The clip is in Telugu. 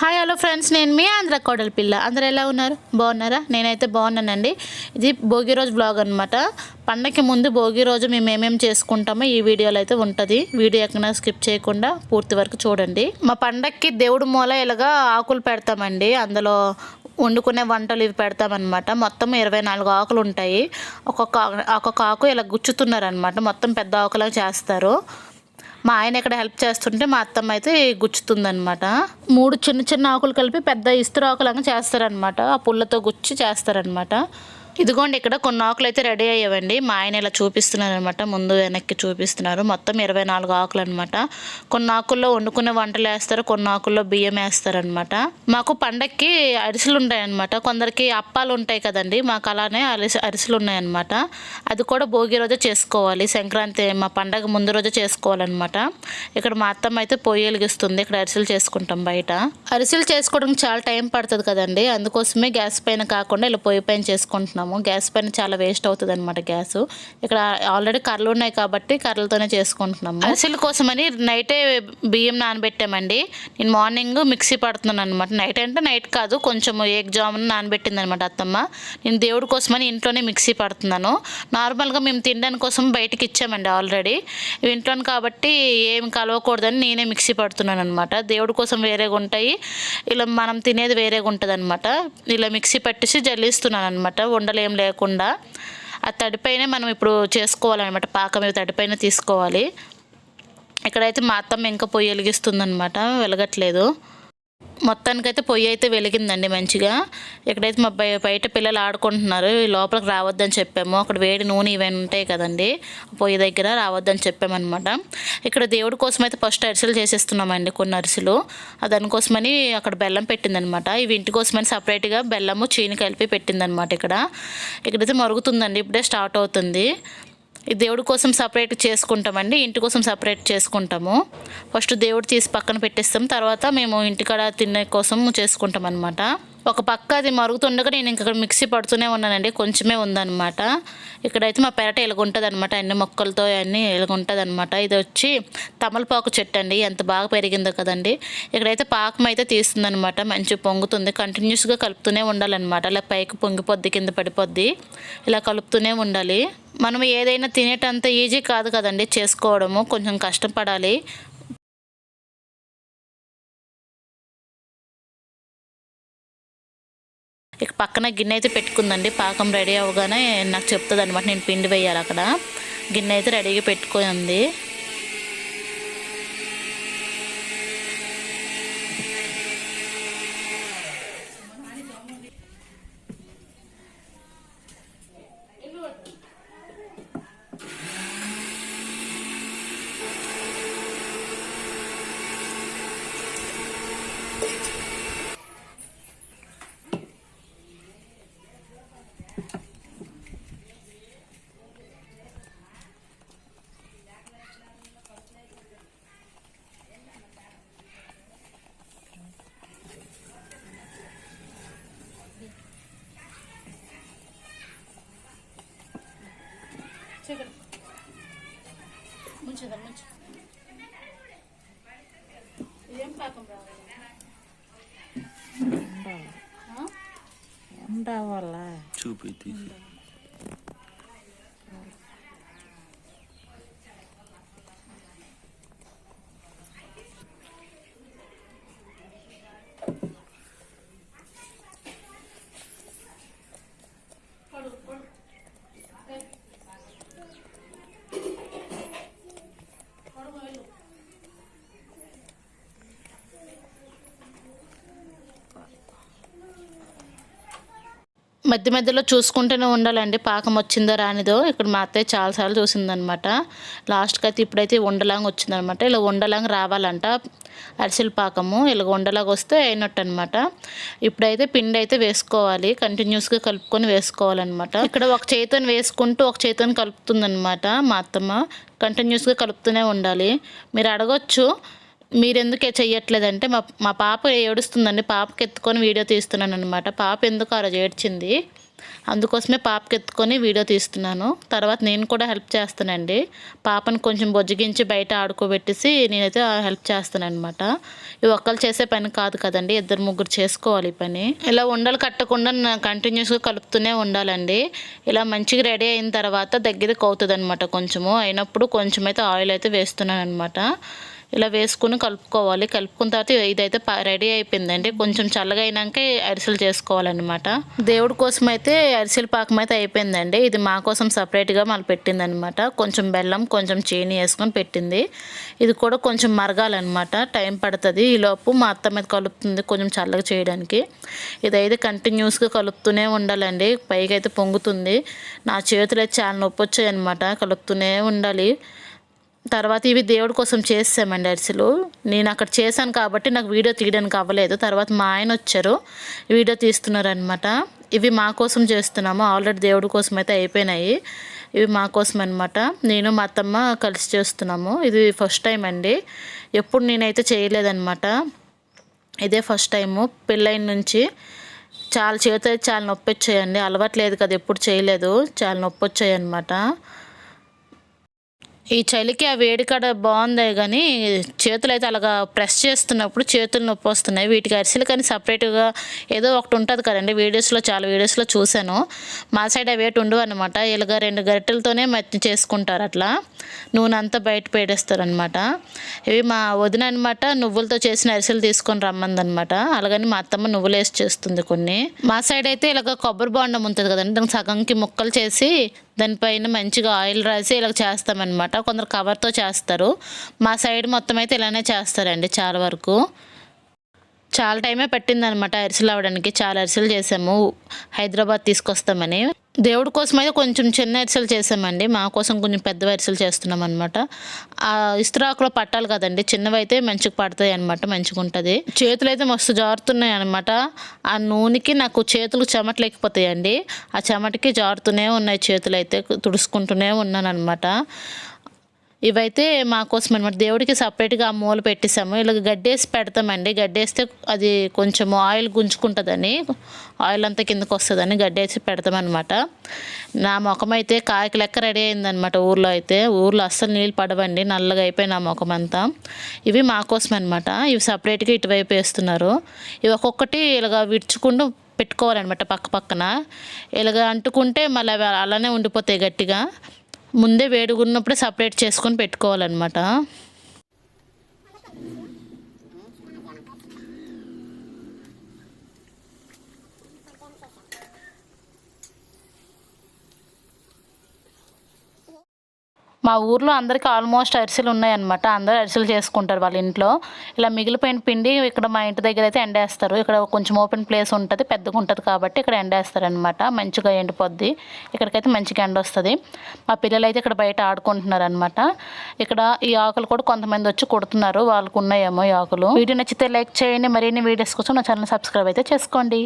హాయ్ హలో ఫ్రెండ్స్ నేను మీ ఆంధ్ర కోడలి పిల్ల. అందరు ఎలా ఉన్నారు? బాగున్నారా? నేనైతే బాగున్నానండి. ఇది భోగి రోజు బ్లాగ్ అనమాట పండగకి ముందు భోగి రోజు మేము ఏమేమి చేసుకుంటామో ఈ వీడియోలో అయితే ఉంటుంది. వీడియో ఎక్కడ స్కిప్ చేయకుండా పూర్తి వరకు చూడండి. మా పండగకి దేవుడు మూల ఇలాగా ఆకులు పెడతామండి. అందులో వండుకునే వంటలు ఇవి పెడతామన్నమాట. మొత్తం ఇరవై నాలుగు ఆకులు ఉంటాయి. ఒక్కొక్క ఒక్కొక్క ఆకు ఇలా గుచ్చుతున్నారనమాట మొత్తం పెద్ద ఆకులా చేస్తారు. మా ఆయన ఇక్కడ హెల్ప్ చేస్తుంటే మా అత్తమ్మ అయితే గుచ్చుతుందనమాట మూడు చిన్న చిన్న ఆకులు కలిపి పెద్ద ఇస్తురు ఆకులంగా చేస్తారనమాట ఆ పుల్లతో గుచ్చి చేస్తారనమాట ఇదిగోండి ఇక్కడ కొన్ని ఆకులు అయితే రెడీ అయ్యేవండి. మా ఆయన ఇలా చూపిస్తున్నారు అనమాట ముందు వెనక్కి చూపిస్తున్నారు. మొత్తం ఇరవై నాలుగు ఆకులు అనమాట కొన్ని ఆకుల్లో వండుకునే వంటలు వేస్తారు కొన్ని ఆకుల్లో బియ్యం వేస్తారనమాట. మాకు పండక్కి అరిసెలు ఉంటాయన్నమాట. కొందరికి అప్పాలు ఉంటాయి కదండి మాకు అలానే అరిసె అరిసెలు ఉన్నాయన్నమాట. అది కూడా భోగి రోజే చేసుకోవాలి. సంక్రాంతి మా పండగ ముందు రోజే చేసుకోవాలన్నమాట. ఇక్కడ మా అత్తమ్మ అయితే పొయ్యి వెలిగిస్తుంది. ఇక్కడ అరిసెలు చేసుకుంటాం బయట. అరిసెలు చేసుకోవడానికి చాలా టైం పడుతుంది కదండి. అందుకోసమే గ్యాస్ పైన కాకుండా ఇలా పొయ్యి పైన చేసుకుంటున్నాం. చేసుకుందాము గ్యాస్ పైన చాలా వేస్ట్ అవుతుంది అనమాట గ్యాస్. ఇక్కడ ఆల్రెడీ కర్రలు ఉన్నాయి కాబట్టి కర్రలతోనే చేసుకుంటున్నాము. అరిసెల కోసమని నైటే బియ్యం నానబెట్టామండి. నేను మార్నింగ్ మిక్సీ పడుతున్నాను అనమాట నైట్ అంటే నైట్ కాదు కొంచెం ఏక్ జామున్ నానబెట్టింది అనమాట అత్తమ్మ. నేను దేవుడి కోసమని ఇంట్లోనే మిక్సీ పడుతున్నాను. నార్మల్గా మేము తినడానికి కోసం బయటికి ఇచ్చామండి ఆల్రెడీ. ఇంట్లోని కాబట్టి ఏం కలవకూడదని నేనే మిక్సీ పడుతున్నాను అనమాట దేవుడి కోసం వేరేగా ఉంటాయి. ఇలా మనం తినేది వేరేగా ఉంటుంది అనమాట ఇలా మిక్సీ పట్టేసి జల్లిస్తున్నాను అనమాట ఉండలేం ఏం లేకుండా ఆ తడిపైనే మనం ఇప్పుడు చేసుకోవాలన్నమాట. పాకం తడిపైన తీసుకోవాలి. ఇక్కడైతే మా అత్తమ్మ ఇంకా పొయ్యి వెలిగిస్తుందనమాట వెలగట్లేదు. మొత్తానికైతే పొయ్యి అయితే వెలిగిందండి మంచిగా. ఇక్కడైతే మా బయ బయట పిల్లలు ఆడుకుంటున్నారు ఈ లోపలికి రావద్దని చెప్పాము. అక్కడ వేడి నూనె ఇవన్నీ ఉంటాయి కదండి పొయ్యి దగ్గర రావద్దని చెప్పామన్నమాట. ఇక్కడ దేవుడి కోసం అయితే ఫస్ట్ అరిసెలు చేసేస్తున్నామండి కొన్ని అరిసెలు. దానికోసమని అక్కడ బెల్లం పెట్టిందనమాట ఇవి ఇంటి కోసమని సపరేట్గా బెల్లము చీని కలిపి పెట్టిందనమాట ఇక్కడ. ఇక్కడైతే మరుగుతుందండి ఇప్పుడే స్టార్ట్ అవుతుంది. దేవుడి కోసం సపరేట్ చేసుకుంటామండి ఇంటి కోసం సపరేట్ చేసుకుంటాము. ఫస్ట్ దేవుడు తీసి పక్కన పెట్టేస్తాం తర్వాత మేము ఇంటికాడ తినే కోసం చేసుకుంటాం అనమాట ఒక పక్క అది మరుగుతుండగా నేను ఇంకా మిక్సీ పడుతూనే ఉన్నానండి. కొంచెమే ఉందన్నమాట. ఇక్కడైతే మా పెరట ఎలుగుంటుంది అనమాట అన్ని మొక్కలతో అన్నీ ఎలుగుంటుంది అనమాట ఇది వచ్చి తమలపాకు చెట్టు అండి. ఎంత బాగా పెరిగిందో కదండి. ఇక్కడైతే పాకం అయితే తీస్తుందనమాట మంచి పొంగుతుంది. కంటిన్యూస్గా కలుపుతూనే ఉండాలన్నమాట. ఇలా పైకి పొంగిపోద్ది కింద పడిపోద్ది. ఇలా కలుపుతూనే ఉండాలి. మనం ఏదైనా తినేటంత ఈజీ కాదు కదండి. చేసుకోవడము. కొంచెం కష్టపడాలి. ఇక పక్కన గిన్నె అయితే పెట్టుకుందండి. పాకం రెడీ అవ్వగానే నాకు చెప్తుంది అనమాట నేను పిండి వేయాలి అక్కడ. గిన్నె అయితే రెడీగా ఏం పాకం రావాలి ఉండవల్ల చూపి తీసి మధ్య మధ్యలో చూసుకుంటూనే ఉండాలండి. పాకం వచ్చిందో రానిదో ఇక్కడ మా అత్తయ్య చాలాసార్లు చూసిందనమాట. లాస్ట్కి అయితే ఇప్పుడైతే ఉండలాగా వచ్చిందనమాట. ఇలా ఉండలాగా రావాలంట అరిసెల పాకము. ఇలా ఉండలాగా వస్తే అయినట్టు అనమాట ఇప్పుడైతే పిండి అయితే వేసుకోవాలి. కంటిన్యూస్గా కలుపుకొని వేసుకోవాలన్నమాట ఇక్కడ ఒక చేతిని వేసుకుంటూ ఒక చేతిని కలుపుతుందనమాట మా అత్తమ్మ. కంటిన్యూస్గా కలుపుతూనే ఉండాలి. మీరు అడగొచ్చు. మీరెందుకే చెయ్యట్లేదంటే మా మా పాప ఏడుస్తుందండి. పాపకి ఎత్తుకొని వీడియో తీస్తున్నాను అనమాట పాప ఎందుకు ఆ రోజు ఏడ్చింది? అందుకోసమే పాపకి ఎత్తుకొని వీడియో తీస్తున్నాను. తర్వాత నేను కూడా హెల్ప్ చేస్తానండి. పాపను కొంచెం బొజ్జగించి బయట ఆడుకోబెట్టేసి నేనైతే హెల్ప్ చేస్తాను అనమాట ఇవి ఒక్కరు చేసే పని కాదు కదండి. ఇద్దరు ముగ్గురు చేసుకోవాలి ఈ పని. ఇలా ఉండలు కట్టకుండా కంటిన్యూస్గా కలుపుతూనే ఉండాలండి. ఇలా మంచిగా రెడీ అయిన తర్వాత దగ్గరికి అవుతుంది అనమాట కొంచెము. అయినప్పుడు కొంచెం అయితే ఆయిల్ అయితే వేస్తున్నాను అనమాట ఇలా వేసుకుని కలుపుకోవాలి. కలుపుకున్న తర్వాత ఇదైతే రెడీ అయిపోయిందండి. కొంచెం చల్లగా అయినాక అరిసెలు చేసుకోవాలన్నమాట. దేవుడి కోసం అయితే అరిసెల పాకం అయితే అయిపోయిందండి. ఇది మా కోసం సపరేట్గా మళ్ళీ పెట్టిందనమాట కొంచెం బెల్లం కొంచెం చీని వేసుకొని పెట్టింది. ఇది కూడా కొంచెం మరగాలన్నమాట. టైం పడుతుంది. ఈలోపు మా అత్త మీద కలుపుతుంది కొంచెం చల్లగా చేయడానికి. ఇదైతే కంటిన్యూస్గా కలుపుతూనే ఉండాలండి. పైకి అయితే పొంగుతుంది. నా చేతులు అయితే చాలా నొప్పి వచ్చాయి అనమాట కలుపుతూనే ఉండాలి. తర్వాత ఇవి దేవుడి కోసం చేసామండి అరిసెలు. నేను అక్కడ చేశాను కాబట్టి నాకు వీడియో తీయడానికి అవ్వలేదు. తర్వాత మా ఆయన వచ్చారు. వీడియో తీస్తున్నారనమాట ఇవి మా కోసం చేస్తున్నాము. ఆల్రెడీ దేవుడి కోసం అయితే అయిపోయినాయి. ఇవి మా కోసం అనమాట నేను మా అత్తమ్మ కలిసి చేస్తున్నాము. ఇది ఫస్ట్ టైం అండి. ఎప్పుడు నేనైతే చేయలేదన్నమాట. ఇదే ఫస్ట్ టైము పెళ్ళైన నుంచి చాలా చేతులు చాలా నొప్పి వచ్చాయండి. అలవాట్లేదు కదా ఎప్పుడు చేయలేదు. చాలా నొప్పి వచ్చాయి అనమాట ఈ చలికి ఆ వేడి కడ బాగుంది కానీ చేతులు అయితే అలాగా ప్రెస్ చేస్తున్నప్పుడు చేతులు నొప్పి వస్తున్నాయి. వీటికి అరిసెలు కానీ సపరేట్గా ఏదో ఒకటి ఉంటుంది కదండి. వీడియోస్లో చాలా వీడియోస్లో చూశాను. మా సైడ్ అవి ఏటి ఉండవు అనమాట ఇలాగ రెండు గరిటెలతోనే మట్టి చేసుకుంటారు అట్లా. నూనె అంతా బయట పేడేస్తారు అనమాట ఇవి మా వదిన అనమాట నువ్వులతో చేసిన అరిసెలు తీసుకొని రమ్మందనమాట అలాగని మా అత్తమ్మ నువ్వులు వేసి చేస్తుంది కొన్ని. మా సైడ్ అయితే ఇలాగ కొబ్బరి బాండం ఉంటుంది కదండి. దానికి సగంకి ముక్కలు చేసి దానిపైన మంచిగా ఆయిల్ రాసి ఇలా చేస్తామన్నమాట. కొందరు కవర్తో చేస్తారు. మా సైడ్ మొత్తం అయితే ఇలానే చేస్తారండి చాలా వరకు. చాలా టైమే పట్టిందనమాట అరిసెలు అవ్వడానికి. చాలా అరిసెలు చేసాము. హైదరాబాద్ తీసుకొస్తామని. దేవుడి కోసం అయితే కొంచెం చిన్న అరిసెలు చేసామండి. మా కోసం కొంచెం పెద్ద అరిసెలు చేస్తున్నాం అనమాట ఆ ఇస్త్రాకులో పట్టాలి కదండి చిన్నవి అయితే మంచిగా పడతాయి అనమాట మంచిగా ఉంటుంది. చేతులు అయితే మస్తు జారుతున్నాయి అనమాట ఆ నూనెకి నాకు చేతులు చెమటలు ఎక్కిపోతాయండి ఆ చెమటకి జారుతూనే ఉన్నాయి చేతులు అయితే తుడుచుకుంటూనే ఉన్నాను అనమాట ఇవైతే మా కోసం అనమాట దేవుడికి సపరేట్గా ఆ మూల పెట్టేసాము ఇలా గడ్డేసి పెడతామండి. గడ్డేస్తే అది కొంచెం ఆయిల్ గుంజుకుంటుందని ఆయిల్ అంతా కిందకు వస్తుందని గడ్డేసి పెడతామన్నమాట. నా ముఖం అయితే కాయకి లెక్క రెడీ అయిందనమాట ఊర్లో అయితే. ఊర్లో అస్సలు నీళ్ళు పడవండి. నల్లగా అయిపోయి నా ముఖం అంతా. ఇవి మా కోసం అనమాట ఇవి సపరేట్గా ఇటువైపు వేస్తున్నారు. ఇవి ఒక్కొక్కటి ఇలాగ విడుచుకుంటూ పెట్టుకోవాలన్నమాట పక్క పక్కన. ఇలాగ అంటుకుంటే మళ్ళీ అలానే ఉండిపోతాయి గట్టిగా. ముందే వేడుగున్నప్పుడే సపరేట్ చేసుకొని పెట్టుకోవాలన్నమాట. మా ఊర్లో అందరికీ ఆల్మోస్ట్ అరిసెలు ఉన్నాయన్నమాట. అందరూ అరిసెలు చేసుకుంటారు వాళ్ళ ఇంట్లో. ఇలా మిగిలిపోయిన పిండి ఇక్కడ మా ఇంటి దగ్గర అయితే ఎండేస్తారు. ఇక్కడ కొంచెం ఓపెన్ ప్లేస్ ఉంటుంది పెద్దగా ఉంటుంది కాబట్టి ఇక్కడ ఎండేస్తారనమాట మంచిగా ఎండిపోద్ది. ఇక్కడికైతే మంచిగా ఎండ వస్తుంది మా పిల్లలు అయితే ఇక్కడ బయట ఆడుకుంటున్నారు అనమాట ఇక్కడ ఈ ఆకులు కూడా కొంతమంది వచ్చి కొడుతున్నారు. వాళ్ళకు ఉన్నాయేమో ఈ ఆకులు. వీడియో నచ్చితే లైక్ చేయండి. మరిన్ని వీడియోస్ కోసం నా ఛానల్ సబ్స్క్రైబ్ అయితే చేసుకోండి.